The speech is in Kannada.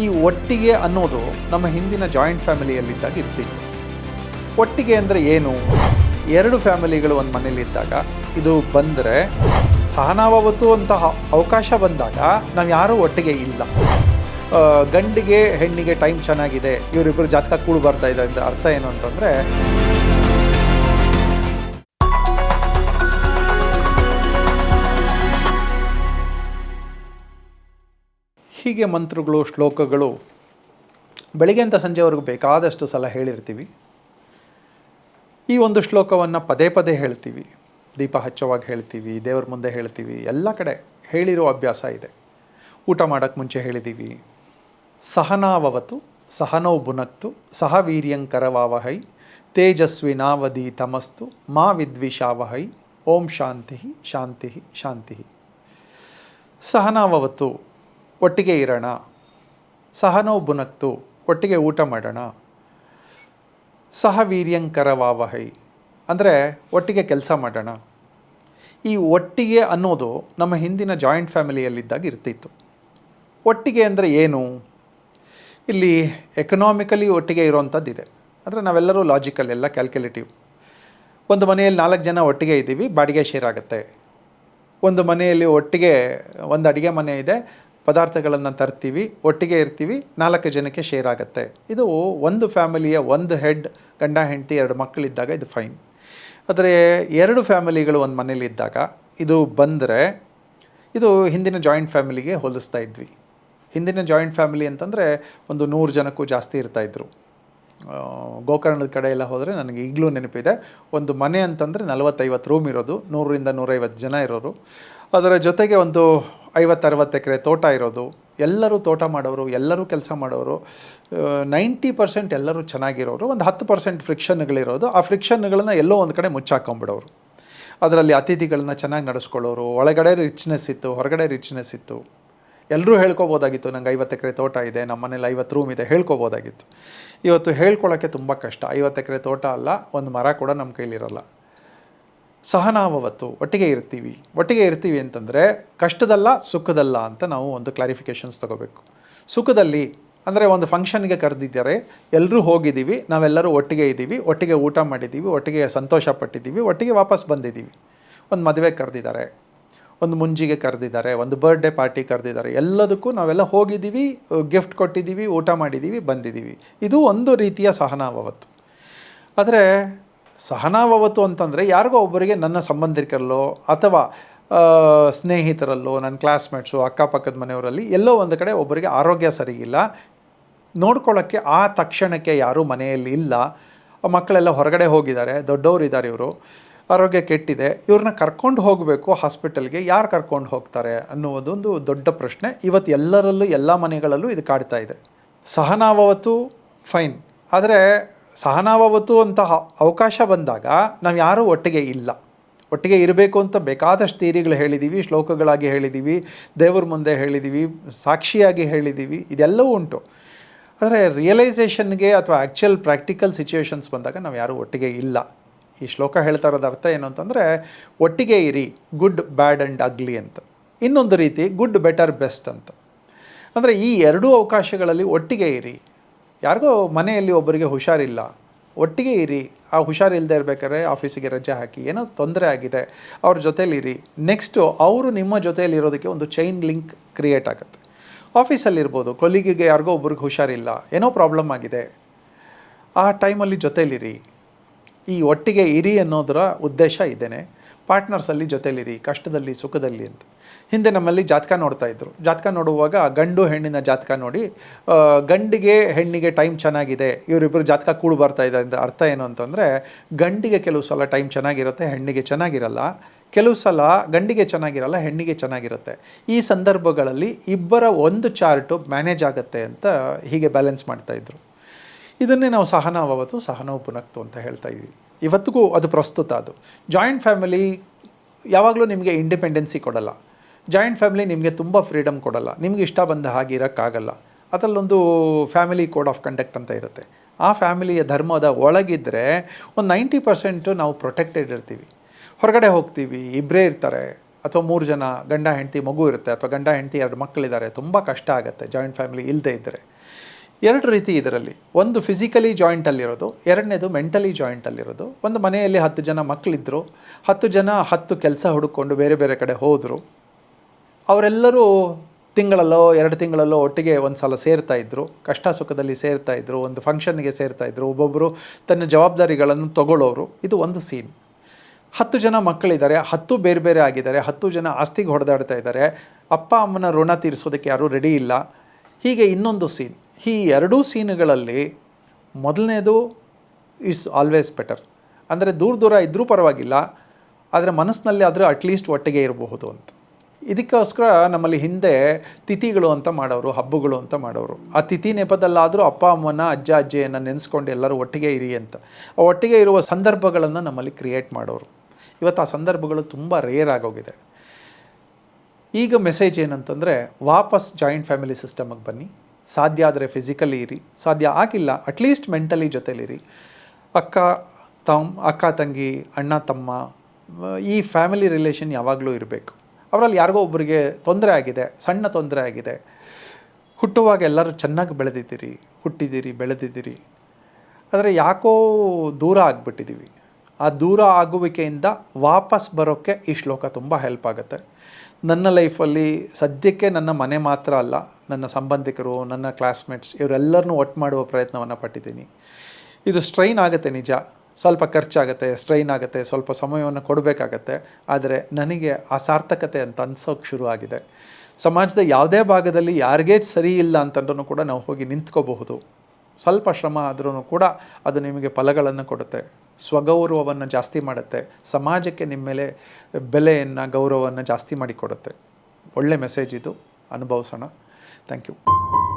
ಈ ಒಟ್ಟಿಗೆ ಅನ್ನೋದು ನಮ್ಮ ಹಿಂದಿನ ಜಾಯಿಂಟ್ ಫ್ಯಾಮಿಲಿಯಲ್ಲಿದ್ದಾಗ ಇರ್ತಿತ್ತು ಒಟ್ಟಿಗೆ ಅಂದರೆ ಏನು? ಎರಡು ಫ್ಯಾಮಿಲಿಗಳು ಒಂದು ಮನೇಲಿದ್ದಾಗ ಇದು ಬಂದರೆ ಸಹನಾವವತ್ತು ಅಂತ ಅವಕಾಶ ಬಂದಾಗ ನಾವು ಯಾರೂ ಒಟ್ಟಿಗೆ ಇಲ್ಲ. ಗಂಡಿಗೆ ಹೆಣ್ಣಿಗೆ ಟೈಮ್ ಚೆನ್ನಾಗಿದೆ ಇವರಿಬ್ಬರು ಜಾತಕ ಕೂಡು ಬರ್ತಾ ಇದೆ ಅರ್ಥ ಏನು ಅಂತಂದರೆ ಹೀಗೆ ಮಂತ್ರಗಳು, ಶ್ಲೋಕಗಳು ಬೆಳಿಗ್ಗೆಂತ ಸಂಜೆವರೆಗೂ ಬೇಕಾದಷ್ಟು ಸಲ ಹೇಳಿರ್ತೀವಿ. ಈ ಒಂದು ಶ್ಲೋಕವನ್ನು ಪದೇ ಪದೇ ಹೇಳ್ತೀವಿ. ದೀಪ ಹಚ್ಚುವಾಗ ಹೇಳ್ತೀವಿ, ದೇವ್ರ ಮುಂದೆ ಹೇಳ್ತೀವಿ, ಎಲ್ಲ ಕಡೆ ಹೇಳಿರೋ ಅಭ್ಯಾಸ ಇದೆ. ಊಟ ಮಾಡೋಕ್ಕೆ ಮುಂಚೆ ಹೇಳಿದ್ದೀವಿ ಸಹನಾವವತು, ಸಹನೌ ಬುನಕ್ತು ಸಹ ವೀರ್ಯಂಕರವಾವಹೈ ತೇಜಸ್ವಿನಾವಧಿ ತಮಸ್ತು, ಮಾ ವಿದ್ವಿಷಾವಹೈ, ಓಂ ಶಾಂತಿ ಶಾಂತಿ ಶಾಂತಿ ಸಹನಾವವತ್ತು ಒಟ್ಟಿಗೆ ಇರೋಣ. ಸಹನೋ ಬುನಕ್ತು, ಒಟ್ಟಿಗೆ ಊಟ ಮಾಡೋಣ. ಸಹ ವೀರ್ಯಂಕರವಾವಹೈ ಅಂದರೆ ಒಟ್ಟಿಗೆ ಕೆಲಸ ಮಾಡೋಣ. ಈ ಒಟ್ಟಿಗೆ ಅನ್ನೋದು ನಮ್ಮ ಹಿಂದಿನ ಜಾಯಿಂಟ್ ಫ್ಯಾಮಿಲಿಯಲ್ಲಿದ್ದಾಗ ಇರ್ತಿತ್ತು. ಒಟ್ಟಿಗೆ ಅಂದರೆ ಏನು? ಇಲ್ಲಿ ಎಕನಾಮಿಕಲಿ ಒಟ್ಟಿಗೆ ಇರೋವಂಥದ್ದಿದೆ ಅಂದರೆ ನಾವೆಲ್ಲರೂ ಲಾಜಿಕಲ್ ಎಲ್ಲ ಕ್ಯಾಲ್ಕುಲೇಟಿವ್ ಒಂದು ಮನೆಯಲ್ಲಿ ನಾಲ್ಕು ಜನ ಒಟ್ಟಿಗೆ ಇದ್ದೀವಿ, ಬಾಡಿಗೆ ಶೇರ್ ಆಗುತ್ತೆ. ಒಂದು ಮನೆಯಲ್ಲಿ ಒಟ್ಟಿಗೆ, ಒಂದು ಅಡುಗೆ ಮನೆ ಇದೆ ಪದಾರ್ಥಗಳನ್ನು ತರ್ತೀವಿ, ಒಟ್ಟಿಗೆ ಇರ್ತೀವಿ, ನಾಲ್ಕು ಜನಕ್ಕೆ ಶೇರ್ ಆಗುತ್ತೆ. ಇದು ಒಂದು ಫ್ಯಾಮಿಲಿಯ ಒಂದು ಹೆಡ್ ಗಂಡ, ಹೆಂಡತಿ, ಎರಡು ಮಕ್ಕಳಿದ್ದಾಗ ಇದು ಫೈನ್ ಆದರೆ ಎರಡು ಫ್ಯಾಮಿಲಿಗಳು ಒಂದು ಮನೇಲಿ ಇದ್ದಾಗ ಇದು ಬಂದರೆ ಇದು ಹಿಂದಿನ ಜಾಯಿಂಟ್ ಫ್ಯಾಮಿಲಿಗೆ ಹೋಲಿಸ್ತಾ ಇದ್ವಿ. ಹಿಂದಿನ ಜಾಯಿಂಟ್ ಫ್ಯಾಮಿಲಿ ಅಂತಂದರೆ ಒಂದು ನೂರು ಜನಕ್ಕೂ ಜಾಸ್ತಿ ಇರ್ತಾಯಿದ್ರು ಗೋಕರ್ಣದ ಕಡೆ ಎಲ್ಲ ಹೋದರೆ ನನಗೆ ಈಗಲೂ ನೆನಪಿದೆ. ಒಂದು ಮನೆ ಅಂತಂದರೆ ನಲವತ್ತೈವತ್ತು ರೂಮ್ ಇರೋದು. ನೂರರಿಂದ ನೂರೈವತ್ತು ಜನ ಇರೋರು. ಅದರ ಜೊತೆಗೆ ಒಂದು ಐವತ್ತರವತ್ತು ಎಕರೆ ತೋಟ ಇರೋದು. ಎಲ್ಲರೂ ತೋಟ ಮಾಡೋರು, ಎಲ್ಲರೂ ಕೆಲಸ ಮಾಡೋರು ನೈಂಟಿ ಪರ್ಸೆಂಟ್ ಎಲ್ಲರೂ ಚೆನ್ನಾಗಿರೋರು, ಒಂದು ಹತ್ತು ಪರ್ಸೆಂಟ್ ಫ್ರಿಕ್ಷನ್ಗಳಿರೋದು. ಆ ಫ್ರಿಕ್ಷನ್ಗಳನ್ನ ಎಲ್ಲೋ ಒಂದು ಕಡೆ ಮುಚ್ಚಾಕೊಂಬಿಡೋರು. ಅದರಲ್ಲಿ ಅತಿಥಿಗಳನ್ನ ಚೆನ್ನಾಗಿ ನಡೆಸ್ಕೊಳ್ಳೋರು, ಒಳಗಡೆ ರಿಚ್ನೆಸ್ ಇತ್ತು, ಹೊರಗಡೆ ರಿಚ್ನೆಸ್ ಇತ್ತು. ಎಲ್ಲರೂ ಹೇಳ್ಕೊಬೋದಾಗಿತ್ತು, ನಂಗೆ ಐವತ್ತು ಎಕರೆ ತೋಟ ಇದೆ ನಮ್ಮ ಮನೇಲಿ ಐವತ್ತು ರೂಮ್ ಇದೆ, ಹೇಳ್ಕೊಬೋದಾಗಿತ್ತು. ಇವತ್ತು ಹೇಳ್ಕೊಳ್ಳೋಕ್ಕೆ ತುಂಬ ಕಷ್ಟ. ಐವತ್ತು ಎಕರೆ ತೋಟ ಅಲ್ಲ, ಒಂದು ಮರ ಕೂಡ ನಮ್ಮ ಕೈಲಿರಲ್ಲ. ಸಹನಾವವತ್ತು, ಒಟ್ಟಿಗೆ ಇರ್ತೀವಿ. ಒಟ್ಟಿಗೆ ಇರ್ತೀವಿ ಅಂತಂದರೆ ಕಷ್ಟದಲ್ಲ, ಸುಖದಲ್ಲ ಅಂತ ನಾವು ಒಂದು ಕ್ಲಾರಿಫಿಕೇಷನ್ಸ್ ತಗೋಬೇಕು. ಸುಖದಲ್ಲಿ ಅಂದರೆ ಒಂದು ಫಂಕ್ಷನ್ಗೆ ಕರೆದಿದ್ದಾರೆ ಎಲ್ಲರೂ ಹೋಗಿದ್ದೀವಿ, ನಾವೆಲ್ಲರೂ ಒಟ್ಟಿಗೆ ಇದ್ದೀವಿ, ಒಟ್ಟಿಗೆ ಊಟ ಮಾಡಿದ್ದೀವಿ, ಒಟ್ಟಿಗೆ ಸಂತೋಷ ಪಟ್ಟಿದ್ದೀವಿ, ಒಟ್ಟಿಗೆ ವಾಪಸ್ ಬಂದಿದ್ದೀವಿ. ಒಂದು ಮದುವೆ ಕರೆದಿದ್ದಾರೆ, ಒಂದು ಮುಂಜಿಗೆ ಕರೆದಿದ್ದಾರೆ, ಒಂದು ಬರ್ಡೇ ಪಾರ್ಟಿ ಕರೆದಿದ್ದಾರೆ, ಎಲ್ಲದಕ್ಕೂ ನಾವೆಲ್ಲ ಹೋಗಿದ್ದೀವಿ ಗಿಫ್ಟ್ ಕೊಟ್ಟಿದ್ದೀವಿ, ಊಟ ಮಾಡಿದ್ದೀವಿ, ಬಂದಿದ್ದೀವಿ. ಇದು ಒಂದು ರೀತಿಯ ಸಹನಾವವತ್ತು. ಆದರೆ ಸಹನಾವವತ್ತು ಅಂತಂದರೆ ಯಾರಿಗೋ ಒಬ್ಬರಿಗೆ ನನ್ನ ಸಂಬಂಧಿಕರಲ್ಲೋ ಅಥವಾ ಸ್ನೇಹಿತರಲ್ಲೋ, ನನ್ನ ಕ್ಲಾಸ್ಮೇಟ್ಸು ಅಕ್ಕಪಕ್ಕದ ಮನೆಯವರಲ್ಲಿ ಎಲ್ಲೋ ಒಂದು ಕಡೆ ಒಬ್ಬರಿಗೆ ಆರೋಗ್ಯ ಸರಿಯಿಲ್ಲ. ನೋಡ್ಕೊಳ್ಳೋಕ್ಕೆ ಆ ತಕ್ಷಣಕ್ಕೆ ಯಾರೂ ಮನೆಯಲ್ಲಿ ಇಲ್ಲ. ಮಕ್ಕಳೆಲ್ಲ ಹೊರಗಡೆ ಹೋಗಿದ್ದಾರೆ ದೊಡ್ಡವರು ಇದ್ದಾರೆ ಇವರು. ಆರೋಗ್ಯ ಕೆಟ್ಟಿದೆ. ಇವ್ರನ್ನ ಕರ್ಕೊಂಡು ಹೋಗಬೇಕು ಹಾಸ್ಪಿಟಲ್ಗೆ. ಯಾರು ಕರ್ಕೊಂಡು ಹೋಗ್ತಾರೆ ಅನ್ನುವುದೊಂದು ದೊಡ್ಡ ಪ್ರಶ್ನೆ. ಇವತ್ತು ಎಲ್ಲರಲ್ಲೂ, ಎಲ್ಲ ಮನೆಗಳಲ್ಲೂ ಇದು ಕಾಡ್ತಾ ಇದೆ. ಸಹನಾವತ್ತು ಫೈನ್ ಆದರೆ ಸಹನಾವವತ್ತು ಅಂತ ಅವಕಾಶ ಬಂದಾಗ ನಾವು ಯಾರೂ ಒಟ್ಟಿಗೆ ಇಲ್ಲ. ಒಟ್ಟಿಗೆ ಇರಬೇಕು ಅಂತ ಬೇಕಾದಷ್ಟು ತೀರಿಗಳು ಹೇಳಿದ್ದೀವಿ ಶ್ಲೋಕಗಳಾಗಿ ಹೇಳಿದ್ದೀವಿ ದೇವ್ರ ಮುಂದೆ ಹೇಳಿದ್ದೀವಿ ಸಾಕ್ಷಿಯಾಗಿ ಹೇಳಿದ್ದೀವಿ ಇದೆಲ್ಲವೂ ಉಂಟು. ಆದರೆ ರಿಯಲೈಸೇಷನ್ಗೆ ಅಥವಾ ಆ್ಯಕ್ಚುಯಲ್ ಪ್ರಾಕ್ಟಿಕಲ್ ಸಿಚುವೇಷನ್ಸ್ ಬಂದಾಗ ನಾವು ಯಾರೂ ಒಟ್ಟಿಗೆ ಇಲ್ಲ. ಈ ಶ್ಲೋಕ ಹೇಳ್ತಾ ಇರೋದು ಅರ್ಥ ಏನು ಅಂತಂದರೆ, ಒಟ್ಟಿಗೆ ಇರಿ ಗುಡ್ ಬ್ಯಾಡ್ ಆ್ಯಂಡ್ ಅಗ್ಲಿ ಅಂತ. ಇನ್ನೊಂದು ರೀತಿ ಗುಡ್ ಬೆಟರ್ ಬೆಸ್ಟ್ ಅಂತ. ಅಂದರೆ ಈ ಎರಡೂ ಅವಕಾಶಗಳಲ್ಲಿ ಒಟ್ಟಿಗೆ ಇರಿ ಯಾರಿಗೋ ಮನೆಯಲ್ಲಿ ಒಬ್ಬರಿಗೆ ಹುಷಾರಿಲ್ಲ, ಒಟ್ಟಿಗೆ ಇರಿ. ಆ ಹುಷಾರಿಲ್ಲದೆ ಇರಬೇಕಾದ್ರೆ ಆಫೀಸಿಗೆ ರಜೆ ಹಾಕಿ. ಏನೋ ತೊಂದರೆ ಆಗಿದೆ, ಅವ್ರ ಜೊತೇಲಿರಿ ನೆಕ್ಸ್ಟು ಅವರು ನಿಮ್ಮ ಜೊತೆಯಲ್ಲಿ ಇರೋದಕ್ಕೆ ಒಂದು ಚೈನ್ ಲಿಂಕ್ ಕ್ರಿಯೇಟ್ ಆಗುತ್ತೆ. ಆಫೀಸಲ್ಲಿರ್ಬೋದು ಕೊಲಿಗೆಗೆ ಯಾರಿಗೋ ಒಬ್ರಿಗೆ ಹುಷಾರಿಲ್ಲ, ಏನೋ ಪ್ರಾಬ್ಲಮ್ ಆಗಿದೆ. ಆ ಟೈಮಲ್ಲಿ ಜೊತೇಲಿರಿ ಈ ಒಟ್ಟಿಗೆ ಇರಿ ಅನ್ನೋದರ ಉದ್ದೇಶ ಇದೇನೆ. ಪಾರ್ಟ್ನರ್ಸಲ್ಲಿ ಜೊತೆಲಿರಿ, ಕಷ್ಟದಲ್ಲಿ, ಸುಖದಲ್ಲಿ ಅಂತ. ಹಿಂದೆ ನಮ್ಮಲ್ಲಿ ಜಾತಕ ನೋಡ್ತಾ ಇದ್ರು. ಜಾತಕ ನೋಡುವಾಗ ಗಂಡು ಹೆಣ್ಣಿನ ಜಾತಕ ನೋಡಿ ಗಂಡಿಗೆ ಹೆಣ್ಣಿಗೆ ಟೈಮ್ ಚೆನ್ನಾಗಿದೆ ಇವರಿಬ್ಬರು ಜಾತಕ ಕೂಡು ಬರ್ತಾ ಇದೆ ಅಂತ ಅರ್ಥ ಏನು ಅಂತಂದರೆ, ಗಂಡಿಗೆ ಕೆಲವು ಸಲ ಟೈಮ್ ಚೆನ್ನಾಗಿರುತ್ತೆ, ಹೆಣ್ಣಿಗೆ ಚೆನ್ನಾಗಿರಲ್ಲ. ಕೆಲವು ಸಲ ಗಂಡಿಗೆ ಚೆನ್ನಾಗಿರಲ್ಲ, ಹೆಣ್ಣಿಗೆ ಚೆನ್ನಾಗಿರುತ್ತೆ. ಈ ಸಂದರ್ಭಗಳಲ್ಲಿ ಇಬ್ಬರ ಒಂದು ಚಾರ್ಟು ಮ್ಯಾನೇಜ್ ಆಗುತ್ತೆ ಅಂತ ಹೀಗೆ ಬ್ಯಾಲೆನ್ಸ್ ಮಾಡ್ತಾಯಿದ್ರು ಇದನ್ನೇ ನಾವು ಸಹನಾವವತ್ತು ಸಹನವು ಪುನಕ್ತು ಅಂತ ಹೇಳ್ತಾ ಇದ್ದೀವಿ. ಇವತ್ತಿಗೂ ಅದು ಪ್ರಸ್ತುತ ಅದು. ಜಾಯಿಂಟ್ ಫ್ಯಾಮಿಲಿ ಯಾವಾಗಲೂ ನಿಮಗೆ ಇಂಡಿಪೆಂಡೆನ್ಸಿ ಕೊಡಲ್ಲ. ಜಾಯಿಂಟ್ ಫ್ಯಾಮಿಲಿ ನಿಮಗೆ ತುಂಬ ಫ್ರೀಡಮ್ ಕೊಡಲ್ಲ. ನಿಮಗೆ ಇಷ್ಟ ಬಂದ ಹಾಗೆ ಇರೋಕ್ಕಾಗಲ್ಲ. ಅದರಲ್ಲೊಂದು ಫ್ಯಾಮಿಲಿ ಕೋಡ್ ಆಫ್ ಕಂಡಕ್ಟ್ ಅಂತ ಇರುತ್ತೆ. ಆ ಫ್ಯಾಮಿಲಿಯ ಧರ್ಮದ ಒಳಗಿದ್ದರೆ ಒಂದು ನೈಂಟಿ ಪರ್ಸೆಂಟು ನಾವು ಪ್ರೊಟೆಕ್ಟೆಡ್ ಇರ್ತೀವಿ. ಹೊರಗಡೆ ಹೋಗ್ತೀವಿ ಇಬ್ಬರೇ ಇರ್ತಾರೆ, ಅಥವಾ ಮೂರು ಜನ ಗಂಡ, ಹೆಂಡತಿ, ಮಗು ಇರುತ್ತೆ, ಅಥವಾ ಗಂಡ, ಹೆಂಡತಿ, ಎರಡು ಮಕ್ಕಳಿದ್ದಾರೆ ತುಂಬ ಕಷ್ಟ ಆಗುತ್ತೆ ಜಾಯಿಂಟ್ ಫ್ಯಾಮಿಲಿ ಇಲ್ಲದೇ ಇದ್ದರೆ ಎರಡು ರೀತಿ ಇದರಲ್ಲಿ. ಒಂದು ಫಿಸಿಕಲಿ ಜಾಯಿಂಟಲ್ಲಿರೋದು ಎರಡನೇದು ಮೆಂಟಲಿ ಜಾಯಿಂಟಲ್ಲಿರೋದು ಒಂದು ಮನೆಯಲ್ಲಿ ಹತ್ತು ಜನ ಮಕ್ಕಳಿದ್ದರು ಹತ್ತು ಜನ ಹತ್ತು ಕೆಲಸ ಹುಡುಕೊಂಡು ಬೇರೆ ಬೇರೆ ಕಡೆ ಹೋದರು. ಅವರೆಲ್ಲರೂ ತಿಂಗಳಲ್ಲೋ, ಎರಡು ತಿಂಗಳಲ್ಲೋ ಒಟ್ಟಿಗೆ ಒಂದು ಸಲ ಸೇರ್ತಾ ಇದ್ದರು ಕಷ್ಟ ಸುಖದಲ್ಲಿ ಸೇರ್ತಾ ಇದ್ದರು ಒಂದು ಫಂಕ್ಷನ್ಗೆ ಸೇರ್ತಾ ಇದ್ದರು ಒಬ್ಬೊಬ್ಬರು ತನ್ನ ಜವಾಬ್ದಾರಿಗಳನ್ನು ತಗೊಳ್ಳೋರು. ಇದು ಒಂದು ಸೀನ್ ಹತ್ತು ಜನ ಮಕ್ಕಳಿದ್ದಾರೆ, ಹತ್ತು ಬೇರೆ ಬೇರೆ ಆಗಿದ್ದಾರೆ, ಹತ್ತು ಜನ ಆಸ್ತಿಗೆ ಹೊಡೆದಾಡ್ತಾ ಇದ್ದಾರೆ. ಅಪ್ಪ, ಅಮ್ಮನ ಋಣ ತೀರಿಸೋದಕ್ಕೆ ಯಾರೂ ರೆಡಿ ಇಲ್ಲ. ಹೀಗೆ ಇನ್ನೊಂದು ಸೀನ್ ಈ ಎರಡೂ ಸೀನ್ಗಳಲ್ಲಿ ಮೊದಲನೇದು ಇಟ್ಸ್ ಆಲ್ವೇಸ್ ಬೆಟರ್ ಅಂದರೆ ದೂರ ದೂರ ಇದ್ದರೂ ಪರವಾಗಿಲ್ಲ, ಆದರೆ ಮನಸ್ಸಿನಲ್ಲಿ ಆದರೆ ಅಟ್ಲೀಸ್ಟ್ ಒಟ್ಟಿಗೆ ಇರಬಹುದು ಅಂತ. ಇದಕ್ಕೋಸ್ಕರ ನಮ್ಮಲ್ಲಿ ಹಿಂದೆ ತಿಥಿಗಳು ಅಂತ ಮಾಡೋರು, ಹಬ್ಬಗಳು ಅಂತ ಮಾಡೋರು. ಆ ತಿಥಿ ನೆಪದಲ್ಲಾದರೂ ಅಪ್ಪ, ಅಮ್ಮನ, ಅಜ್ಜ, ಅಜ್ಜಿಯನ್ನು ನೆನೆಸ್ಕೊಂಡು ಎಲ್ಲರೂ ಒಟ್ಟಿಗೆ ಇರಿ ಅಂತ. ಆ ಒಟ್ಟಿಗೆ ಇರುವ ಸಂದರ್ಭಗಳನ್ನು ನಮ್ಮಲ್ಲಿ ಕ್ರಿಯೇಟ್ ಮಾಡೋರು. ಇವತ್ತು ಆ ಸಂದರ್ಭಗಳು ತುಂಬ ರೇರ್ ಆಗೋಗಿದೆ. ಈಗ ಮೆಸೇಜ್ ಏನಂತಂದರೆ, ವಾಪಸ್ ಜಾಯಿಂಟ್ ಫ್ಯಾಮಿಲಿ ಸಿಸ್ಟಮಿಗೆ ಬನ್ನಿ. ಸಾಧ್ಯ ಆದರೆ ಫಿಸಿಕಲಿ ಇರಿ. ಸಾಧ್ಯ ಆಗಿಲ್ಲ ಅಟ್ಲೀಸ್ಟ್ ಮೆಂಟಲಿ ಜೊತೆಲಿರಿ. ಅಕ್ಕ ತಮ್ಮ ಅಕ್ಕ ತಂಗಿ, ಅಣ್ಣ, ತಮ್ಮ, ಈ ಫ್ಯಾಮಿಲಿ ರಿಲೇಷನ್ ಯಾವಾಗಲೂ ಇರಬೇಕು. ಅವರಲ್ಲಿ ಯಾರಿಗೋ ಒಬ್ಬರಿಗೆ ತೊಂದರೆ ಆಗಿದೆ, ಸಣ್ಣ ತೊಂದರೆ ಆಗಿದೆ. ಹುಟ್ಟುವಾಗ ಎಲ್ಲರೂ ಚೆನ್ನಾಗಿ ಬೆಳೆದಿದ್ದೀರಿ, ಹುಟ್ಟಿದ್ದೀರಿ, ಬೆಳೆದಿದ್ದೀರಿ. ಆದರೆ ಯಾಕೋ ದೂರ ಆಗಿಬಿಟ್ಟಿದ್ದೀವಿ ಆ ದೂರ ಆಗುವಿಕೆಯಿಂದ ವಾಪಸ್ ಬರೋಕ್ಕೆ ಈ ಶ್ಲೋಕ ತುಂಬ ಹೆಲ್ಪ್ ಆಗುತ್ತೆ. ನನ್ನ ಲೈಫಲ್ಲಿ ಸದ್ಯಕ್ಕೆ ನನ್ನ ಮನೆ ಮಾತ್ರ ಅಲ್ಲ, ನನ್ನ ಸಂಬಂಧಿಕರು, ನನ್ನ ಕ್ಲಾಸ್ಮೇಟ್ಸ್ ಇವರೆಲ್ಲರನ್ನೂ ಒಟ್ಟು ಮಾಡುವ ಪ್ರಯತ್ನವನ್ನು ಪಟ್ಟಿದ್ದೀನಿ. ಇದು ಸ್ಟ್ರೈನ್ ಆಗುತ್ತೆ ನಿಜ. ಸ್ವಲ್ಪ ಖರ್ಚಾಗುತ್ತೆ ಸ್ಟ್ರೈನ್ ಆಗುತ್ತೆ, ಸ್ವಲ್ಪ ಸಮಯವನ್ನು ಕೊಡಬೇಕಾಗತ್ತೆ. ಆದರೆ ನನಗೆ ಆ ಸಾರ್ಥಕತೆ ಅಂತ ಅನ್ಸೋಕ್ಕೆ ಶುರು ಆಗಿದೆ. ಸಮಾಜದ ಯಾವುದೇ ಭಾಗದಲ್ಲಿ ಯಾರಿಗೇ ಸರಿ ಇಲ್ಲ ಅಂತಂದ್ರೂ ಕೂಡ ನಾವು ಹೋಗಿ ನಿಂತ್ಕೋಬಹುದು. ಸ್ವಲ್ಪ ಶ್ರಮ ಆದ್ರೂ ಕೂಡ ಅದು ನಿಮಗೆ ಫಲಗಳನ್ನು ಕೊಡುತ್ತೆ. ಸ್ವಗೌರವವನ್ನು ಜಾಸ್ತಿ ಮಾಡುತ್ತೆ. ಸಮಾಜಕ್ಕೆ ನಿಮ್ಮ ಮೇಲೆ ಬೆಲೆಯನ್ನು, ಗೌರವವನ್ನು ಜಾಸ್ತಿ ಮಾಡಿಕೊಡುತ್ತೆ. ಒಳ್ಳೆ ಮೆಸೇಜ್ ಇದು. ಅನುಭವಿಸೋಣ. Thank you